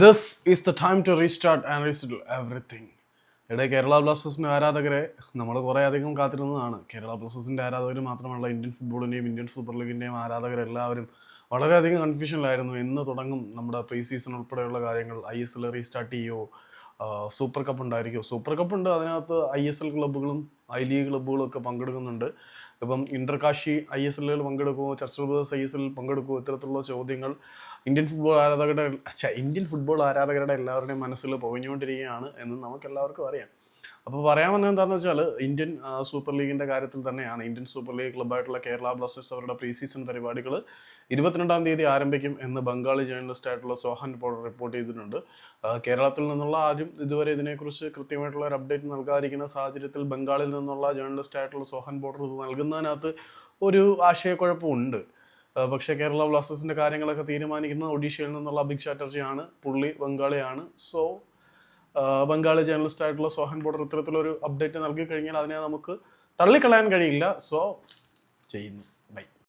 This is the time to restart and reset everything ഇവിടെ കേരള ബ്ലാസ്റ്റേഴ്സിന്റെ ആരാധകരെ നമ്മൾ കുറേ അധികം കാത്തിരുന്നതാണ്. കേരള ബ്ലാസ്റ്റേഴ്സിന്റെ ആരാധകർ മാത്രമല്ല ഇന്ത്യൻ ഫുട്ബോളിന്റെയും ഇന്ത്യൻ സൂപ്പർ ലീഗിന്റെയും ആരാധകരെല്ലാവരും വളരെയധികം കൺഫ്യൂഷനിലായിരുന്നു എന്ന് തുടങ്ങും നമ്മുടെ പ്രീ സീസൺ ഉൾപ്പെടെയുള്ള കാര്യങ്ങൾ. ഐ എസ് എൽ റീസ്റ്റാർട്ട് ചെയ്യുമോ സൂപ്പർ കപ്പ് ഉണ്ടായിരിക്കുമോ സൂപ്പർ കപ്പ് ഉണ്ട് അതിനകത്ത് ഐ എസ് എൽ ക്ലബ്ബുകളും ഐ ലീഗ് ക്ലബ്ബുകളൊക്കെ പങ്കെടുക്കുന്നുണ്ട്. ഇപ്പം ഇന്റർകാശി ഐ എസ് എല്ലിൽ പങ്കെടുക്കുമോ ചർച്ച ബ്രദേഴ്സ് ഐ എസ് എല്ലിൽ പങ്കെടുക്കുമോ ഇത്തരത്തിലുള്ള ചോദ്യങ്ങൾ ഇന്ത്യൻ ഫുട്ബോൾ ആരാധകരുടെ ഇന്ത്യൻ ഫുട്ബോൾ ആരാധകരുടെ എല്ലാവരുടെയും മനസ്സിൽ പൊഴിഞ്ഞുകൊണ്ടിരിക്കുകയാണ് എന്ന് നമുക്ക് എല്ലാവർക്കും അറിയാം. അപ്പോൾ പറയാൻ വന്നത് എന്താണെന്ന് വെച്ചാൽ ഇന്ത്യൻ സൂപ്പർ ലീഗിന്റെ കാര്യത്തിൽ തന്നെയാണ്. ഇന്ത്യൻ സൂപ്പർ ലീഗ് ക്ലബ്ബായിട്ടുള്ള കേരള ബ്ലാസ്റ്റേഴ്സ് അവരുടെ പ്രീ സീസൺ പരിപാടികൾ ഇരുപത്തിരണ്ടാം തീയതി ആരംഭിക്കും എന്ന് ബംഗാളി ജേർണലിസ്റ്റ് ആയിട്ടുള്ള സോഹൻ പോൾ റിപ്പോർട്ട് ചെയ്തിട്ടുണ്ട്. കേരളത്തിൽ നിന്നുള്ള ആരും ഇതുവരെ ഇതിനെക്കുറിച്ച് കൃത്യമായിട്ടുള്ള ഒരു അപ്ഡേറ്റ് നൽകാതിരിക്കുന്ന സാഹചര്യത്തിൽ ബംഗാളിൽ നിന്നുള്ള ജേർണലിസ്റ്റ് ആയിട്ടുള്ള സോഹൻ പോട്ടർ ഇത് നൽകുന്നതിനകത്ത് ഒരു ആശയക്കുഴപ്പമുണ്ട്. പക്ഷേ കേരള ബ്ലാസ്റ്റേഴ്സിന്റെ കാര്യങ്ങളൊക്കെ തീരുമാനിക്കുന്നത് ഒഡീഷയിൽ നിന്നുള്ള അഭിക് ചാറ്റർജിയാണ്. പുള്ളി ബംഗാളിയാണ്. സോ ബംഗാളി ജേർണലിസ്റ്റ് ആയിട്ടുള്ള സോഹൻ ബോർഡർ ഇത്തരത്തിലൊരു അപ്ഡേറ്റ് നൽകി കഴിഞ്ഞാൽ അതിനെ നമുക്ക് തള്ളിക്കളയാൻ കഴിയില്ല. സോ ചെയ്യുന്നു.